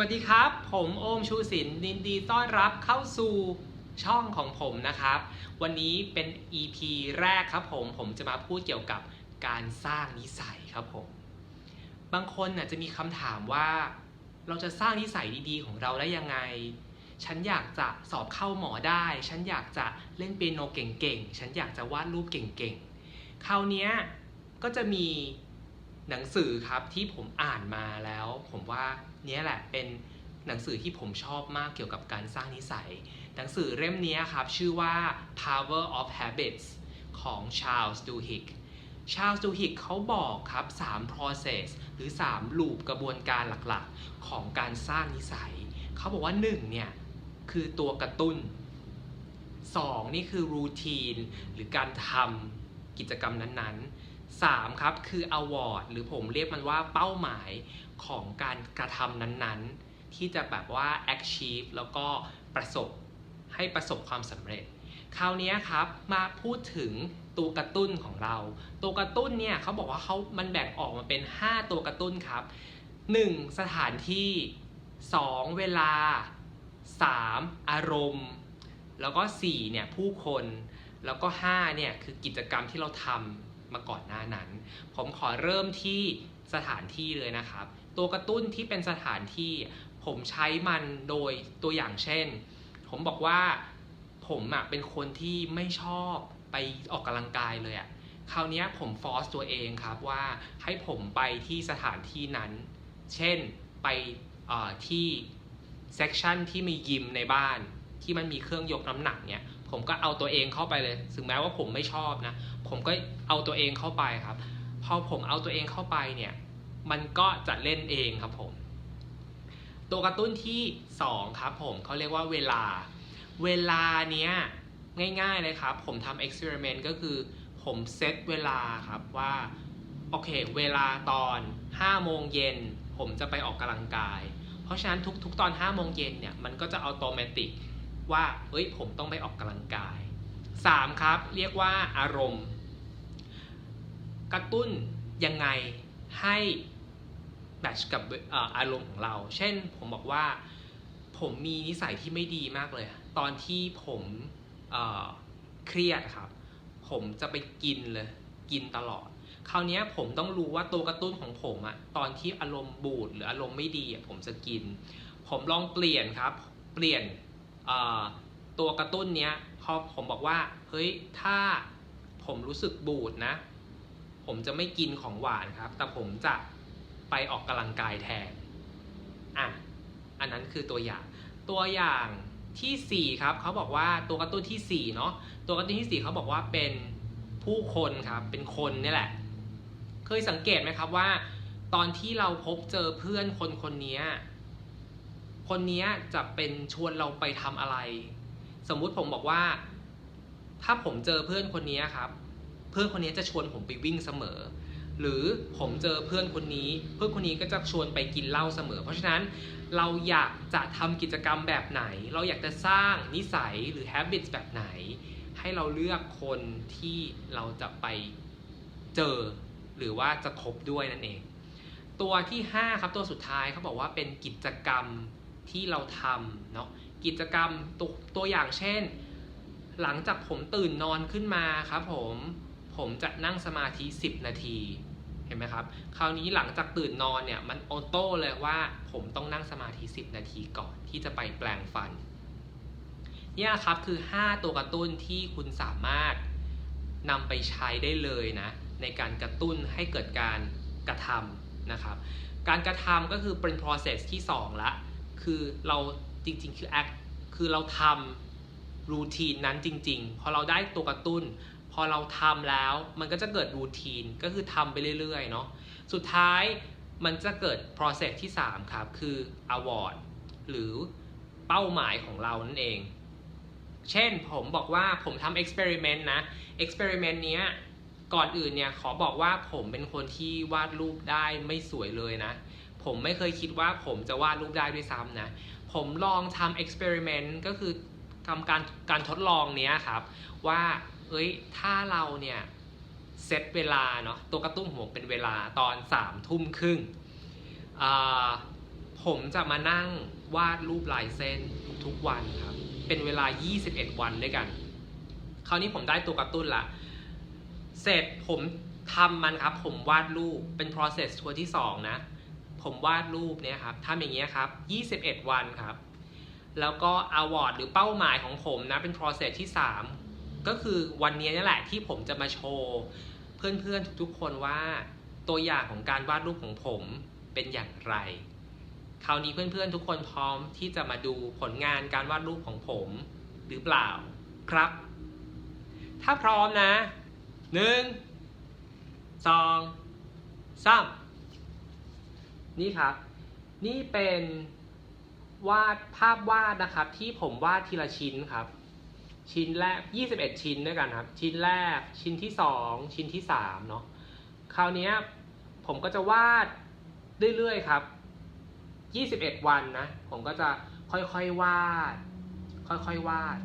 วัสดีครับ ผมโอมชูศิลป์ยินดีต้อนรับเข้าสู่ช่องของผมนะครับ วันนี้เป็น EP แรกครับผม ผมจะมาพูดเกี่ยวกับการสร้างนิสัยครับผม บางคนน่ะจะมีคำถามว่า เราจะสร้างนิสัยดีๆ ของเราได้ยังไง ฉันอยากจะสอบเข้าหมอได้ ฉันอยากจะเล่นเปียโนเก่งๆ ฉันอยากจะวาดรูปเก่งๆ คราวนี้ก็จะมี หนังสือครับที่ผมอ่านมาแล้ว ผมว่าเนี้ยแหละเป็นหนังสือที่ผมชอบมากเกี่ยวกับการสร้างนิสัย หนังสือเล่มนี้ครับชื่อว่า Power of Habits ของ Charles Duhigg Charles Duhigg เขาบอกครับ 3 process หรือ3 loop กระบวนการหลักๆ ของการสร้างนิสัย เขาบอกว่า 1 เนี่ย คือตัวกระตุ้น 2 นี่คือรูทีน หรือการทำกิจกรรมนั้นๆ 3ครับคือ award หรือผมเรียกมันว่าเป้าหมายของการกระทำนั้นๆ ที่จะแบบว่า achieve แล้วก็ประสบให้ประสบความสำเร็จ คราวนี้ครับมาพูดถึงตัวกระตุ้นของเรา ตัวกระตุ้นเนี่ยเขาบอกว่าเขามันแบ่งออกมาเป็น 5 ตัวกระตุ้นครับ 1. สถานที่ 2. เวลา 3. อารมณ์ แล้วก็ 4 เนี่ยผู้คน แล้วก็ 5 เนี่ยคือกิจกรรมที่เราทำ มาก่อนหน้านั้น ผมขอเริ่มที่สถานที่เลยนะครับ ตัวกระตุ้นที่เป็นสถานที่ ผมใช้มันโดยตัวอย่างเช่น ผมบอกว่าผมอะเป็นคนที่ไม่ชอบไปออกกำลังกายเลยอะคราวนี้ผมฟอร์สตัวเองครับว่าให้ผมไปที่สถานที่นั้น เช่นไปที่เซกชันที่มียิมในบ้านที่มันมีเครื่องยกน้ำหนักเนี่ย ผมก็เอาตัวเองเข้าไปเลย ถึงแม้ว่าผมไม่ชอบนะ ผมก็เอาตัวเองเข้าไปครับ พอผมเอาตัวเองเข้าไปเนี่ย มันก็จะเล่นเองครับผม ตัวกระตุ้นที่ 2 ครับผมเขาเรียกว่าเวลา เวลาเนี้ยง่ายๆเลยครับ ผมทำเอ็กซ์เพร์เมนต์ก็คือ ผมเซตเวลาครับว่า โอเค เวลาตอน 5 โมงเย็น ผมจะไปออกกำลังกาย เพราะฉะนั้นทุกๆ ตอน 5 โมงเย็นเนี่ย มันก็จะอัตโนมัติ ว่าเอ้ยผมต้องไปออกกำลังกาย 3 ครับ เรียกว่าอารมณ์ กระตุ้นยังไงให้แมทช์กับอารมณ์ของเรา เช่นผมบอกว่าผมมีนิสัยที่ไม่ดีมากเลย ตอนที่ผมเเครียดครับ ผมจะไปกินเลย กินตลอด คราวนี้ผมต้องรู้ว่าตัวกระตุ้นของผมอะตอนที่อารมณ์บูดหรืออารมณ์ไม่ดีอะผมจะกิน ผมลองเปลี่ยนครับ เปลี่ยน ตัวกระตุ้นเนี้ยพอผมบอกว่าเฮ้ยถ้าผมรู้สึกบูดนะ ผมจะไม่กินของหวานครับ แต่ผมจะไปออกกำลังกายแทนอะอันนั้นคือตัวอย่าง ตัวอย่างที่ 4 ครับเขาบอกว่าตัวกระตุ้นที่4เนาะตัวกระตุ้นที่ 4เขาบอกว่าเป็นผู้คนครับ เป็นคนนี่แหละ เคยสังเกตไหมครับว่า ตอนที่เราพบเจอเพื่อนคนคนนี้ คนนี้จะเป็นชวนเราไปทำอะไร สมมุติผมบอกว่า ถ้าผมเจอเพื่อนคนนี้ครับ เพื่อนคนนี้จะชวนผมไปวิ่งเสมอ หรือผมเจอเพื่อนคนนี้ เพื่อนคนนี้ก็จะชวนไปกินเหล้าเสมอ เพราะฉะนั้นเราอยากจะทำกิจกรรมแบบไหน เราอยากจะสร้างนิสัยหรือ habits แบบไหน ให้เราเลือกคนที่เราจะไปเจอ หรือว่าจะคบด้วยนั่นเอง ตัวที่ 5 ครับตัวสุดท้ายเขาบอกว่าเป็นกิจกรรม ที่เราทำเนาะกิจกรรมตัวตัวอย่างเช่น หลังจากผมตื่นนอนขึ้นมาครับผมผมจะนั่งสมาธิ 10 นาทีเห็นไหมครับ คราวนี้หลังจากตื่นนอนเนี่ยมันออโต้เลยว่าผมต้องนั่งสมาธิ 10 นาทีก่อนที่จะไปแปลงฟันเนี่ยครับคือ 5 ตัวกระตุ้นที่คุณสามารถนำไปใช้ได้เลยนะในการกระตุ้นให้เกิดการกระทำนะครับ การกระทำก็คือเป็น process ที่ 2 ละ คือเราจริงๆ คือ act คือเราทำรูทีนนั้นจริง ๆ พอเราได้ตัวกระตุ้น พอเราทำแล้วมันก็จะเกิดรูทีนก็คือทำไปเรื่อยๆเนาะสุดท้ายมันจะเกิด process ที่ 3 ครับ คือ award หรือเป้าหมายของเรานั่นเอง เช่นผมบอกว่าผมทำ experiment นะ experiment เนี้ยก่อนอื่นเนี่ยขอบอกว่าผมเป็นคนที่วาดรูปได้ไม่สวยเลยนะ ผมไม่เคยคิดว่าผมจะวาดรูปได้ด้วยซ้ำนะ ผมลองทำ experiment ก็คือทำการการทดลองเนี้ยครับ ว่าเอ้ยถ้าเราเนี่ยเซตเวลาเนาะตัวกระตุ้นหัวเป็นเวลาตอนสามทุ่มครึ่งผมจะมานั่งวาดรูปลายเส้นทุกวันครับ เป็นเวลา 21 วันด้วยกัน คราวนี้ผมได้ตัวกร์ตูนละ เสร็จผมทำมันครับ ผมวาดรูปเป็น process ทัวร์ที่ 2 นะ ผมวาดรูปเนี่ยครับทำอย่างเงี้ยครับ 21 วันครับ แล้วก็ award หรือเป้าหมายของผมนะ เป็น process ที่ 3 ก็คือวันนี้นี่แหละที่ผมจะมาโชว์ เพื่อนๆ ทุกๆคนว่าตัวอย่างของการวาดรูปของผมเป็นอย่างไร คราวนี้เพื่อนๆ ทุกคนพร้อมที่จะมาดูผลงานการวาดรูปของผมหรือเปล่าครับ ถ้าพร้อมนะหนึ่งสองสาม นี่ครับ นี่เป็นวาดภาพวาดนะครับที่ผมวาดทีละชิ้นครับ ชิ้นแรก 21 ชิ้นด้วยกันครับ ชิ้นแรกชิ้นที่ 2 ชิ้นที่3เนาะคราวนี้ผมก็จะวาดเรื่อยๆครับ 21 วันนะ ผมก็จะค่อยๆวาด ค่อยๆวาด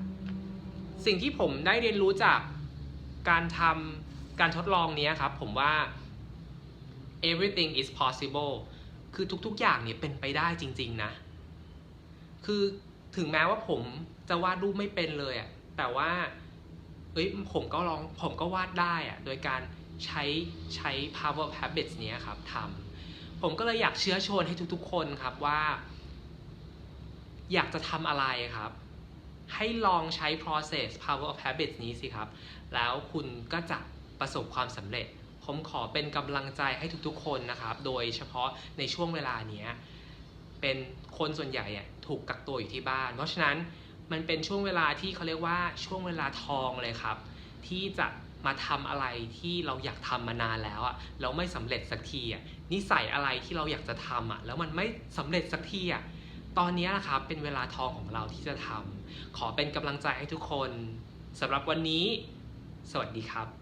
สิ่งที่ผมได้เรียนรู้จากการทำการทดลองนี้ครับ ผมว่า everything is possible คือทุกๆอย่างเนี่ยเป็นไปได้จริง ๆนะ คือถึงแม้ว่าผมจะวาดรูปไม่เป็นเลยอะแต่ว่าเอ้ยผมก็ลองผมก็วาดได้อะโดยการใช้ใช้ power of habits เนี้ยครับทำผมก็เลยอยากเชื้อชวนให้ทุกๆคนครับว่า อยากจะทำอะไรครับ ให้ลองใช้ process power of habits นี้สิครับ แล้วคุณก็จะประสบความสำเร็จ ผมขอเป็นกำลังใจให้ทุกๆคนนะครับ โดยเฉพาะในช่วงเวลาเนี้ยเป็นคนส่วนใหญ่อะถูกกักตัวอยู่ที่บ้าน เพราะฉะนั้นมันเป็นช่วงเวลาที่เขาเรียกว่าช่วงเวลาทองเลยครับ ที่จะมาทำอะไรที่เราอยากทำมานานแล้วอะแล้วไม่สำเร็จสักทีอะนิสัยอะไรที่เราอยากจะทำอะแล้วมันไม่สำเร็จสักทีอะตอนนี้นะครับเป็นเวลาทองของเราที่จะทำขอเป็นกำลังใจให้ทุกคนสำหรับวันนี้ สวัสดีครับ